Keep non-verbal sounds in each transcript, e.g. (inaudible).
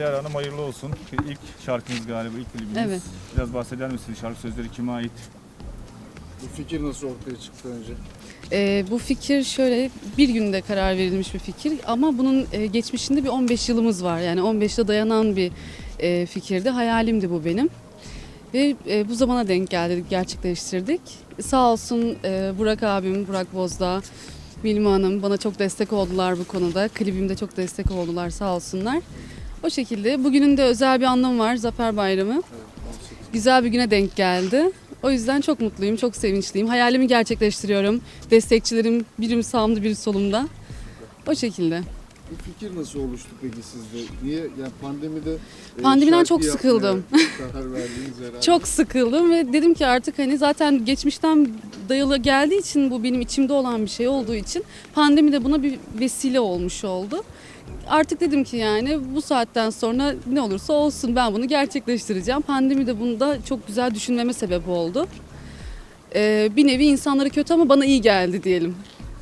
Ali Ara Hanım hayırlı olsun. İlk şarkınız galiba, ilk klibiniz. Evet. Biraz bahseder misiniz? Şarkı sözleri kime ait? Bu fikir nasıl ortaya çıktı önce? Ee, bu fikir şöyle bir günde karar verilmiş bir fikir ama bunun e, geçmişinde bir 15 yılımız var. Yani 15'te dayanan bir e, fikirdi. Hayalimdi bu benim. Ve e, bu zamana denk geldi, gerçekleştirdik. Sağ olsun e, Burak abim, Burak Bozdağ, Bilma Hanım bana çok destek oldular bu konuda. Klibimde çok destek oldular sağ olsunlar. O şekilde bugünün de özel bir anlamı var Zafer Bayramı. Evet, 18. Güzel bir güne denk geldi. O yüzden çok mutluyum, çok sevinçliyim. Hayalimi gerçekleştiriyorum. Destekçilerim birim sağımda, biri solumda. O şekilde. Bu fikir nasıl oluştu peki sizde? Niye? Yani pandemide e, Pandemiden şarkı çok yapmaya sıkıldım. (laughs) karar verdiniz herhalde. Çok sıkıldım ve dedim ki artık hani zaten geçmişten dayalı geldiği için bu benim içimde olan bir şey olduğu için pandemi de buna bir vesile olmuş oldu. Artık dedim ki yani bu saatten sonra ne olursa olsun ben bunu gerçekleştireceğim. Pandemi de bunda çok güzel düşünmeme sebep oldu. Ee, bir nevi insanlara kötü ama bana iyi geldi diyelim.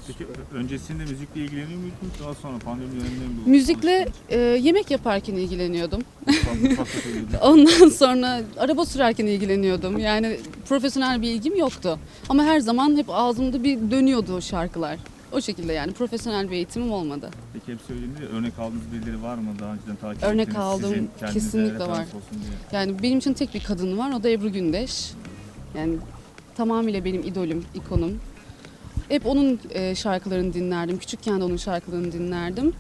Peki öncesinde müzikle ilgileniyor muydunuz? Daha sonra pandemi döneminde mi? Müzikle e, yemek yaparken ilgileniyordum. (laughs) Ondan sonra araba sürerken ilgileniyordum. Yani profesyonel bir ilgim yoktu. Ama her zaman hep ağzımda bir dönüyordu o şarkılar. O şekilde yani profesyonel bir eğitimim olmadı. Peki hep söylediğiniz ya, örnek aldığınız birileri var mı daha önceden takip Örnek ettiğiniz, aldım, sizin kendinize kesinlikle referans var. olsun diye? Yani benim için tek bir kadın var o da Ebru Gündeş. Yani tamamıyla benim idolüm, ikonum. Hep onun e, şarkılarını dinlerdim. Küçükken de onun şarkılarını dinlerdim.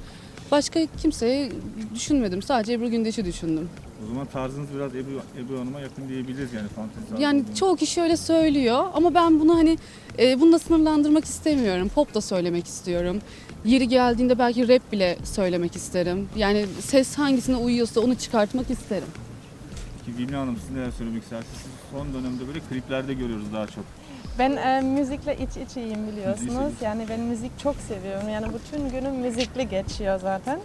Başka kimseyi düşünmedim. Sadece Ebru Gündeş'i düşündüm. O zaman tarzınız biraz Ebru, Ebru Hanım'a yakın diyebiliriz yani fantezi tarzı Yani olduğunu. çoğu kişi öyle söylüyor ama ben bunu hani e, bunu da sınırlandırmak istemiyorum. Pop da söylemek istiyorum. Yeri geldiğinde belki rap bile söylemek isterim. Yani ses hangisine uyuyorsa onu çıkartmak isterim. Peki Vilmi Hanım siz neler söylemek istersiniz? Son dönemde böyle kliplerde görüyoruz daha çok. Ben e, müzikle iç içeyim biliyorsunuz. Yani ben müzik çok seviyorum. Yani bütün günüm müzikle geçiyor zaten.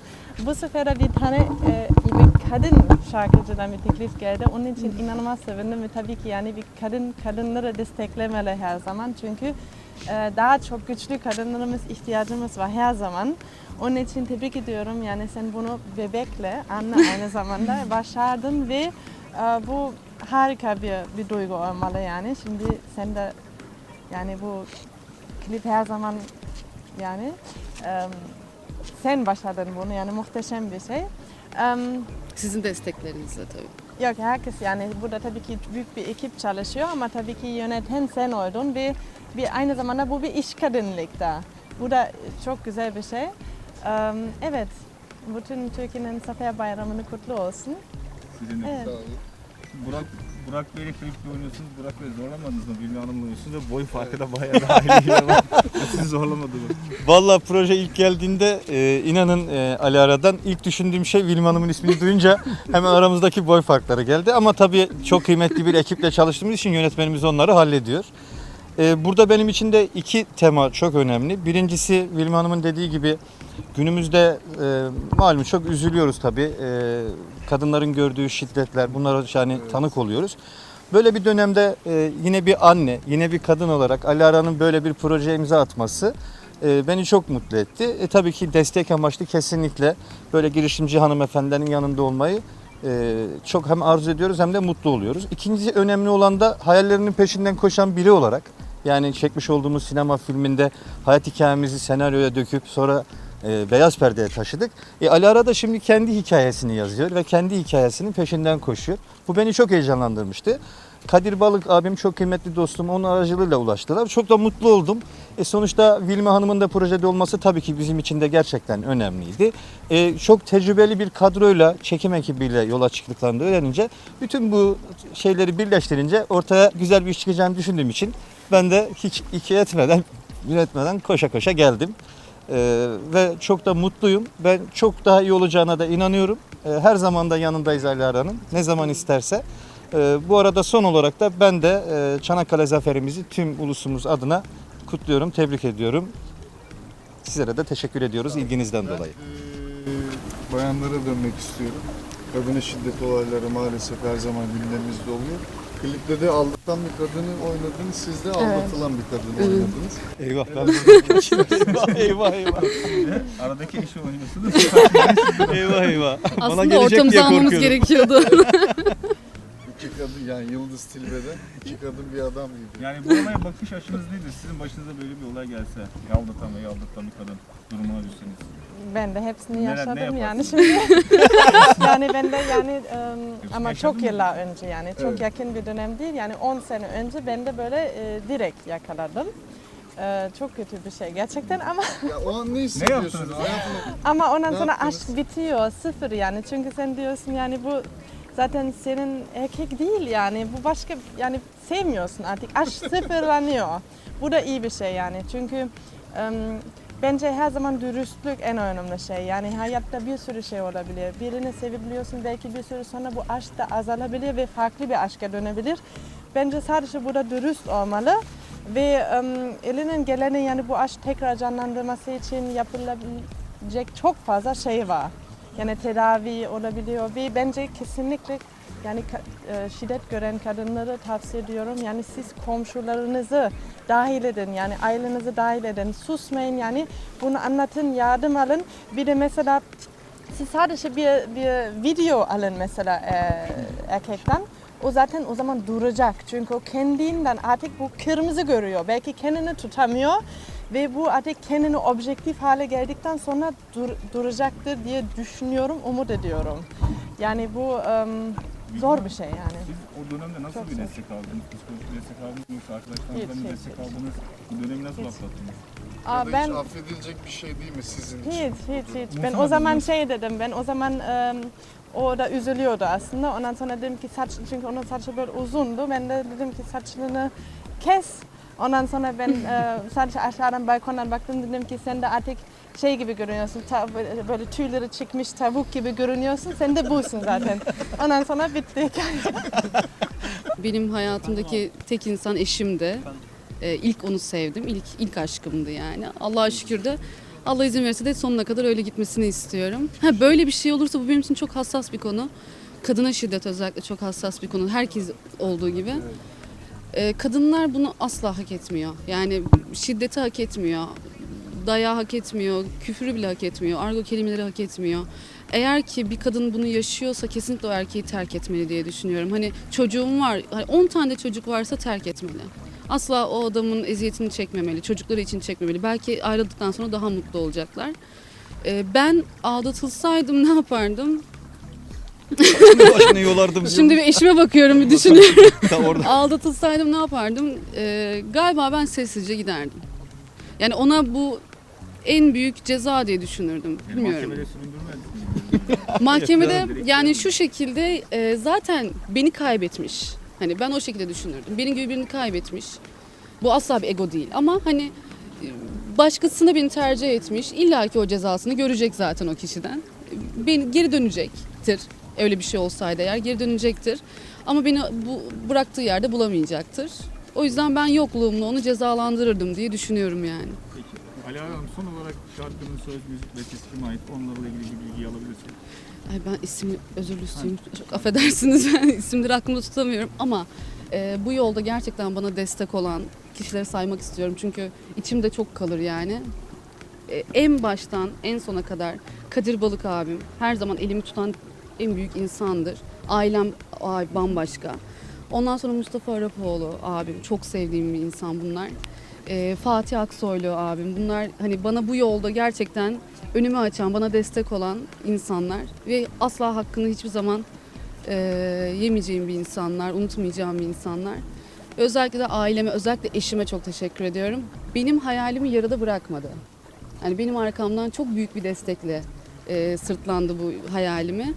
Bu sefer de bir tane e, bir kadın şarkıcıdan bir teklif geldi. Onun için inanılmaz sevindim ve tabii ki yani bir kadın kadınları desteklemeli her zaman. Çünkü e, daha çok güçlü kadınlarımız ihtiyacımız var her zaman. Onun için tebrik ediyorum. Yani sen bunu bebekle, anne (laughs) aynı zamanda başardın ve e, bu harika bir, bir duygu olmalı yani. Şimdi sen de yani bu klip her zaman yani em, sen başardın bunu yani muhteşem bir şey. Em, Sizin desteklerinizle tabii. yok herkes yani burada tabii ki büyük bir ekip çalışıyor ama tabii ki yöneten sen oldun ve bir aynı zamanda bu bir iş kadınlık da. Bu da çok güzel bir şey. Em, evet, bütün Türkiye'nin Zafer Bayramı'nı kutlu olsun. Sizin de. Evet. Sağ olun. Burak, Burak Bey'le klipte oynuyorsunuz. Burak Bey zorlamadınız mı? Vilmi Hanım'la oynuyorsunuz ve boy farkı da bayağı daha iyi ama (laughs) sizi zorlamadı mı? Vallahi proje ilk geldiğinde e, inanın e, Ali Ara'dan ilk düşündüğüm şey Vilm Hanım'ın ismini duyunca (laughs) hemen aramızdaki boy farkları geldi. Ama tabii çok kıymetli bir ekiple çalıştığımız için yönetmenimiz onları hallediyor. E, burada benim için de iki tema çok önemli. Birincisi Vilm Hanım'ın dediği gibi günümüzde e, malum çok üzülüyoruz tabii. E, kadınların gördüğü şiddetler bunlara yani tanık oluyoruz. Böyle bir dönemde e, yine bir anne, yine bir kadın olarak Ali Ara'nın böyle bir projeye imza atması e, beni çok mutlu etti. E, tabii ki destek amaçlı kesinlikle böyle girişimci hanımefendilerin yanında olmayı e, çok hem arzu ediyoruz hem de mutlu oluyoruz. İkinci önemli olan da hayallerinin peşinden koşan biri olarak yani çekmiş olduğumuz sinema filminde hayat hikayemizi senaryoya döküp sonra e, beyaz perdeye taşıdık. E, Ali Ara da şimdi kendi hikayesini yazıyor ve kendi hikayesinin peşinden koşuyor. Bu beni çok heyecanlandırmıştı. Kadir Balık abim çok kıymetli dostum onun aracılığıyla ulaştılar. Çok da mutlu oldum. E sonuçta Vilme Hanım'ın da projede olması tabii ki bizim için de gerçekten önemliydi. E, çok tecrübeli bir kadroyla, çekim ekibiyle yola çıktıklarını öğrenince bütün bu şeyleri birleştirince ortaya güzel bir iş çıkacağını düşündüğüm için ben de hiç iki etmeden, yönetmeden koşa koşa geldim. Ee, ve çok da mutluyum. Ben çok daha iyi olacağına da inanıyorum. Ee, her zaman da yanındayız Ali Ara'nın. Ne zaman isterse. Ee, bu arada son olarak da ben de e, Çanakkale zaferimizi tüm ulusumuz adına kutluyorum, tebrik ediyorum. Sizlere de teşekkür ediyoruz ilginizden dolayı. Ee, bayanlara dönmek istiyorum. Kadına şiddet olayları maalesef her zaman gündemimizde oluyor. Klipte de aldatan bir kadını oynadınız. Siz de aldatılan bir kadını oynadınız. Eyvah ben (laughs) eyvah eyvah eyvah. Aradaki eşi oynuyorsunuz. (laughs) eyvah eyvah. Bana Aslında gelecek ortamızı diye almamız gerekiyordu. (laughs) İki kadın yani Yıldız Tilbe'de iki kadın bir adam gibi. Yani bu olaya bakış açınız nedir? Sizin başınıza böyle bir olay gelse, yaldatan ve yaldatan bir kadın durumuna düşseniz. Ben de hepsini Neler- ne yaşadım yani yaparsın? şimdi. (laughs) yani ben de yani em, ama çok mı? yıllar önce yani çok Evet. yakın bir dönem değil yani 10 sene önce ben de böyle e, direkt yakaladım. E, çok kötü bir şey gerçekten ama (laughs) Ya o an ne hissediyorsunuz? yaptınız? Hayatını- ama ondan Ne sonra yaptınız? aşk bitiyor sıfır yani çünkü sen diyorsun yani bu zaten senin erkek değil yani bu başka yani sevmiyorsun artık aşk (laughs) sıfırlanıyor. Bu da iyi bir şey yani çünkü em, bence her zaman dürüstlük en önemli şey. Yani hayatta bir sürü şey olabilir. Birini sevebiliyorsun belki bir süre sonra bu aşk da azalabilir ve farklı bir aşka dönebilir. Bence sadece burada dürüst olmalı ve em, elinin geleni yani bu aşk tekrar canlandırması için yapılabilecek çok fazla şey var. Yani tedavi olabiliyor ve bence kesinlikle yani e, şiddet gören kadınları tavsiye ediyorum. Yani siz komşularınızı dahil edin yani ailenizi dahil edin. Susmayın yani bunu anlatın, yardım alın. Bir de mesela siz sadece bir, bir video alın mesela e, erkekten. O zaten o zaman duracak. Çünkü o kendinden artık bu kırmızı görüyor. Belki kendini tutamıyor. Ve bu artık kendini objektif hale geldikten sonra dur- duracaktır diye düşünüyorum, umut ediyorum. Yani bu em, zor bir şey yani. Siz o dönemde nasıl Çok bir zor. destek aldınız? Psikolojik destek aldınız mı? Arkadaşlarınızdan Hiç, mı hiç, destek hiç. aldınız? Bu dönemi nasıl Hiç. atlattınız? Aa, Ya da ben hiç affedilecek bir şey değil mi sizin için? Hiç, hiç, hiç. Ben o zaman şey dedim, ben o zaman em, o da üzülüyordu aslında. Ondan sonra dedim ki saç, çünkü onun saçı böyle uzundu. Ben de dedim ki saçını kes. Ondan sonra ben (laughs) e, sadece aşağıdan balkondan baktım dedim ki sen de artık şey gibi görünüyorsun, ta- böyle- tüyleri çıkmış tavuk gibi görünüyorsun. Sen de busun zaten. (laughs) Ondan sonra bitti. Benim hayatımdaki tek insan eşimdi. Ee, ilk onu sevdim. İlk ilk aşkımdı yani. Allah'a şükür de Allah izin verirse de sonuna kadar öyle gitmesini istiyorum. Ha böyle bir şey olursa bu benim için çok hassas bir konu. Kadına şiddet özellikle çok hassas bir konu. Herkes olduğu gibi. Ee, kadınlar bunu asla hak etmiyor. Yani şiddeti hak etmiyor. Dayağı hak etmiyor. Küfürü bile hak etmiyor. Argo kelimeleri hak etmiyor. Eğer ki bir kadın bunu yaşıyorsa kesinlikle o erkeği terk etmeli diye düşünüyorum. Hani çocuğum var, hani 10 tane de çocuk varsa terk etmeli. Asla o adamın eziyetini çekmemeli, çocukları için çekmemeli. Belki ayrıldıktan sonra daha mutlu olacaklar. Ee, ben aldatılsaydım (laughs) ne yapardım? Başını yolardım. Şimdi bir eşime bakıyorum, bir düşünüyorum. (laughs) Aldatılsaydım ne yapardım? Ee, galiba ben sessizce giderdim. Yani ona bu en büyük ceza diye düşünürdüm. Yani Bilmiyorum. Mahkemede (laughs) yani şu şekilde e, zaten beni kaybetmiş. Hani ben o şekilde düşünürdüm. Benim gibi birini kaybetmiş. Bu asla bir ego değil ama hani e, başkasına beni tercih etmiş. İlla ki o cezasını görecek zaten o kişiden. E, Beni geri dönecektir. Öyle bir şey olsaydı eğer geri dönecektir. Ama beni bu bıraktığı yerde bulamayacaktır. O yüzden ben yokluğumla onu cezalandırırdım diye düşünüyorum yani. Ali Hanım son olarak şarkının söz, müzik ve sesi ait? Onlarla ilgili bir bilgi alabilirsiniz. Ay ben isim özürlüsüyüm. Çok affedersiniz (laughs) ben isimleri aklımda tutamıyorum ama e, bu yolda gerçekten bana destek olan kişileri saymak istiyorum. Çünkü içimde çok kalır yani. E, en baştan en sona kadar Kadir Balık abim her zaman elimi tutan en büyük insandır. Ailem ay, bambaşka. Ondan sonra Mustafa Arapoğlu abim çok sevdiğim bir insan bunlar. E, Fatih Aksoylu abim bunlar hani bana bu yolda gerçekten önümü açan, bana destek olan insanlar ve asla hakkını hiçbir zaman e, yemeyeceğim bir insanlar, unutmayacağım bir insanlar. Özellikle de aileme, özellikle eşime çok teşekkür ediyorum. Benim hayalimi yarıda bırakmadı. Yani benim arkamdan çok büyük bir destekle e, sırtlandı bu hayalimi.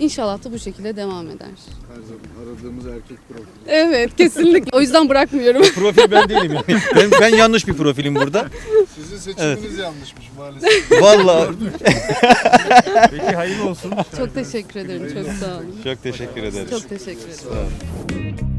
İnşallah da bu şekilde devam eder. Her zaman aradığımız erkek profili. Evet, kesinlikle. O yüzden bırakmıyorum. Profil ben değilim yani. (laughs) Ben, ben yanlış bir profilim burada. Sizin seçiminiz yanlışmış maalesef. (laughs) Vallahi Peki hayırlı olsun. çok teşekkür ederim. Çok sağ olun. çok teşekkür ederiz. Çok teşekkür ederim.